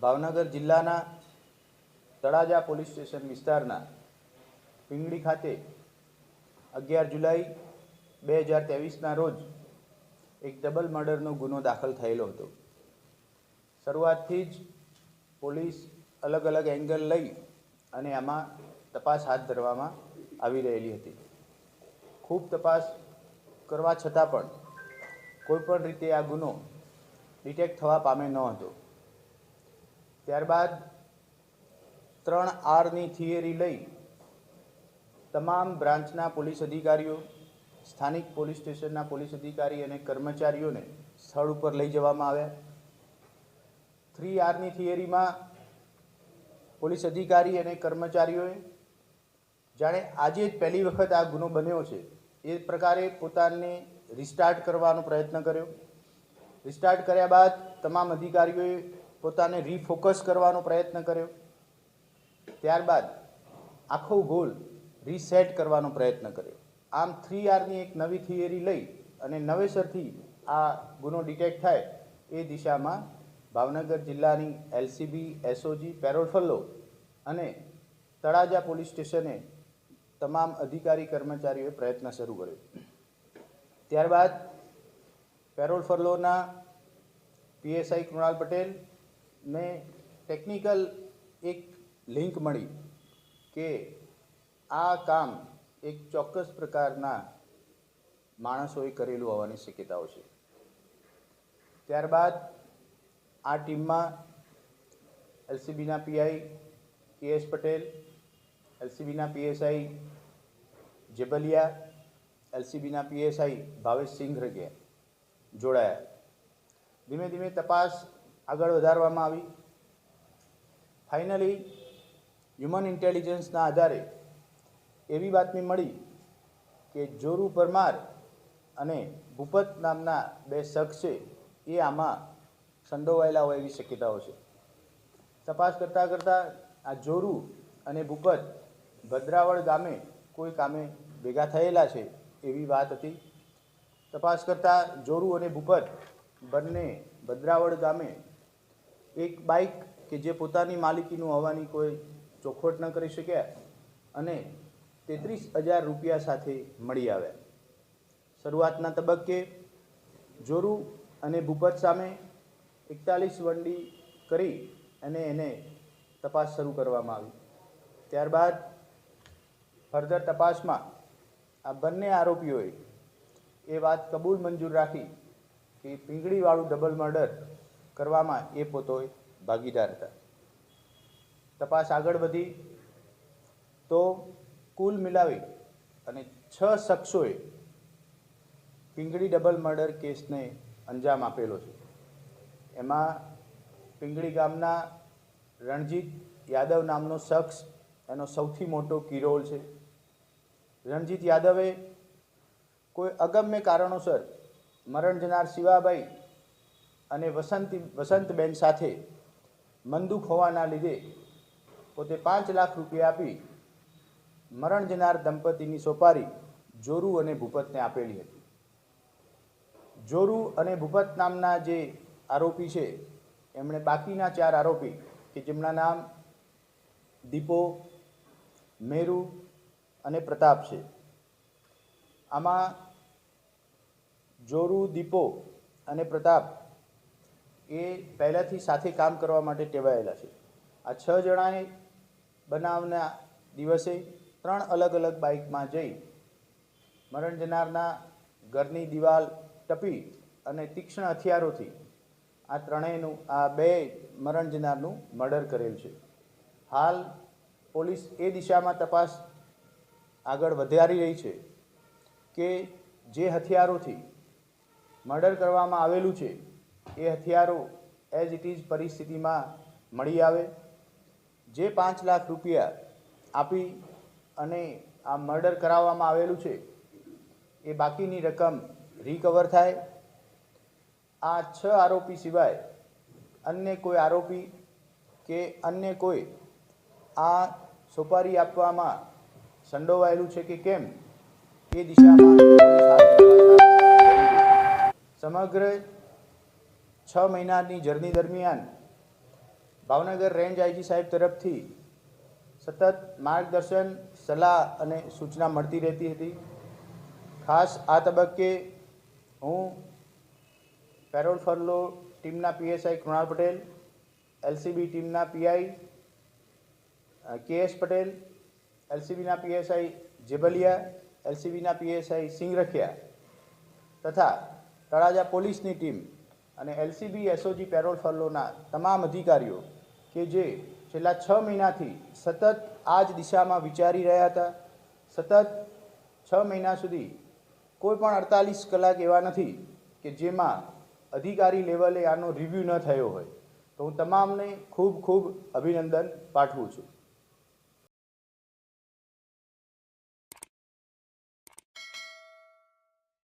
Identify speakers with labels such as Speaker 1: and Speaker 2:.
Speaker 1: ભાવનગર જિલ્લાના Talaja police station વિસ્તારના પિંગળી ખાતે અગિયાર જુલાઈ બે હજાર ત્રેવીસના રોજ એક ડબલ મર્ડરનો ગુનો દાખલ થયેલો હતો. શરૂઆતથી જ પોલીસ અલગ અલગ એંગલ લઈ અને આમાં તપાસ હાથ ધરવામાં આવી રહેલી હતી. ખૂબ તપાસ કરવા છતાં પણ કોઈપણ રીતે આ ગુનો ડિટેક્ટ થવા પામે ન હતો. ત્યારબાદ ત્રણ આરની થિયરી લઈ તમામ બ્રાન્ચના પોલીસ અધિકારીઓ, સ્થાનિક પોલીસ સ્ટેશનના પોલીસ અધિકારી અને કર્મચારીઓને સ્થળ ઉપર લઈ જવામાં આવ્યા. થ્રી આરની થિયરીમાં પોલીસ અધિકારી અને કર્મચારીઓએ, જાણે આજે જ પહેલી વખત આ ગુનો બન્યો છે, એ પ્રકારે પોતાને રિસ્ટાર્ટ કરવાનો પ્રયત્ન કર્યો. રિસ્ટાર્ટ કર્યા બાદ તમામ અધિકારીઓએ પોતાને રીફોકસ કરવાનો પ્રયત્ન કર્યો. ત્યારબાદ આખો ગોલ રીસેટ કરવાનો પ્રયત્ન કર્યો. આમ થ્રી આરની એક નવી થિયરી લઈ અને નવેસરથી આ ગુનો ડિટેક્ટ થાય એ દિશામાં ભાવનગર જિલ્લાની એલસીબી એસઓજી પેરોલ ફલ્લો અને તળાજા પોલીસ સ્ટેશને તમામ અધિકારી કર્મચારીઓએ પ્રયત્ન શરૂ કર્યો. ત્યારબાદ પેરોલ ફરલોના પીએસઆઈ કૃણાલ પટેલ ને ટેકનિકલ એક લિંક મળી કે આ કામ એક ચોક્કસ પ્રકારના માણસોએ કરેલું હોવાની શક્યતાઓ છે. ત્યારબાદ આ ટીમમાં એલસીબીના પીઆઈ કે એસ પટેલ, એલસીબીના પીએસઆઈ જેબલિયા એલસીબીના પીએસઆઈ ભાવેશ સિંઘરગે જોડાયા. ધીમે ધીમે તપાસ આગળ વધારવામાં આવી. ફાઇનલી હ્યુમન ઇન્ટેલિજન્સના આધારે એવી બાતમી મળી કે જોરુ પરમાર અને ભૂપત નામના બે શખ્સ એ આમાં સંડોવાયેલા હોય એવી શક્યતાઓ છે. તપાસ કરતાં કરતાં આ જોરુ અને ભૂપત ભદ્રાવળ ગામે કોઈ કામે ભેગા થયેલા છે. એવી વાત હતી. તપાસ કરતાં જોરુ અને ભૂપત બંને ભદ્રાવળ ગામે એક બાઇક કે જે પોતાની માલિકીનું હોવાની કોઈ ચોખવટ ન કરી શક્યા અને તેત્રીસ હજાર રૂપિયા સાથે મળી આવ્યા. શરૂઆતના તબક્કે જોરુ અને ભૂપત સામે એકતાલીસ વંડી કરી અને એને તપાસ શરૂ કરવામાં આવી. ત્યારબાદ ફર્ધર તપાસમાં આ બંને આરોપીઓએ એ વાત કબૂલ મંજૂર રાખી કે પીંગળીવાળું ડબલ મર્ડર કરવામાં એ પોતે ભાગીદાર હતા. તપાસ આગળ વધી તો કુલ મિલાવી અને છ શખ્સોએ પીંગળી ડબલ મર્ડર કેસને અંજામ આપેલો છે. એમાં પીંગળી ગામના રણજીત યાદવ નામનો શખ્સ, એનો સૌથી મોટો કિરોલ છે. રણજીત યાદવે કોઈ અગમ્ય કારણોસર મરણ જનાર શિવાભાઈ અને વસંતી, વસંતબેન સાથે મંદુક હોવાના લીધે પોતે પાંચ લાખ રૂપિયા આપી મરણ જનાર દંપતીની સોપારી જોરુ અને ભૂપતને આપેલી હતી. જોરુ અને ભૂપત નામના જે આરોપી છે, એમણે બાકીના ચાર આરોપી કે જેમના નામ દીપો, મેરુ અને પ્રતાપ છે. આમાં જોરુ, દીપો અને પ્રતાપ એ પહેલાંથી સાથે કામ કરવા માટે ટેવાયેલા છે. આ છ જણાએ બનાવના દિવસે ત્રણ અલગ અલગ બાઇકમાં જઈ મરણ જનારના ઘરની દિવાલ ટપી અને તીક્ષ્ણ હથિયારોથી આ ત્રણેયનું, આ બે મરણ જનારનું મર્ડર કરેલ છે. હાલ પોલીસ એ દિશામાં તપાસ આગળ વધારી રહી છે કે જે હથિયારોથી મર્ડર કરવામાં આવેલું છે, એ હથિયારો એઝ ઇટ ઇઝ પરિસ્થિતિમાં મળી આવે. જે પાંચ લાખ રૂપિયા આપી અને આ મર્ડર કરાવવામાં આવેલું છે, એ બાકીની રકમ રિકવર થાય. આ છ આરોપી સિવાય અન્ય કોઈ આરોપી કે અન્ય કોઈ આ સોપારી આપવામાં સંડોવાયેલું છે કે કેમ? એ દિશામાં સમગ્ર છ મહિનાની જર્ની દરમિયાન ભાવનગર રેન્જ આઈજી સાહેબ તરફથી સતત માર્ગદર્શન, સલાહ અને સૂચના મળતી રહેતી હતી. ખાસ આ તબક્કે હું પેરોલ ફરલો ટીમના પીએસઆઈ કૃણાલ પટેલ, એલસીબી ટીમના પીઆઈ કે એસ પટેલ એલસીબીના પીએસઆઈ જેબલિયા, એલસીબીના પીએસઆઈ સિંગરખિયા તથા તળાજા પોલીસની ટીમ અને એલસીબી, એસઓજી પેરોલ ફરલોના તમામ અધિકારીઓ કે જે છેલ્લા છ મહિનાથી સતત આ જ દિશામાં વિચારી રહ્યા હતા, સતત છ મહિના સુધી કોઈ પણ અડતાલીસ કલાક એવા નથી કે જેમાં અધિકારી લેવલે આનો રિવ્યૂ ન થયો હોય. તો હું તમામને ખૂબ ખૂબ અભિનંદન પાઠવું છું.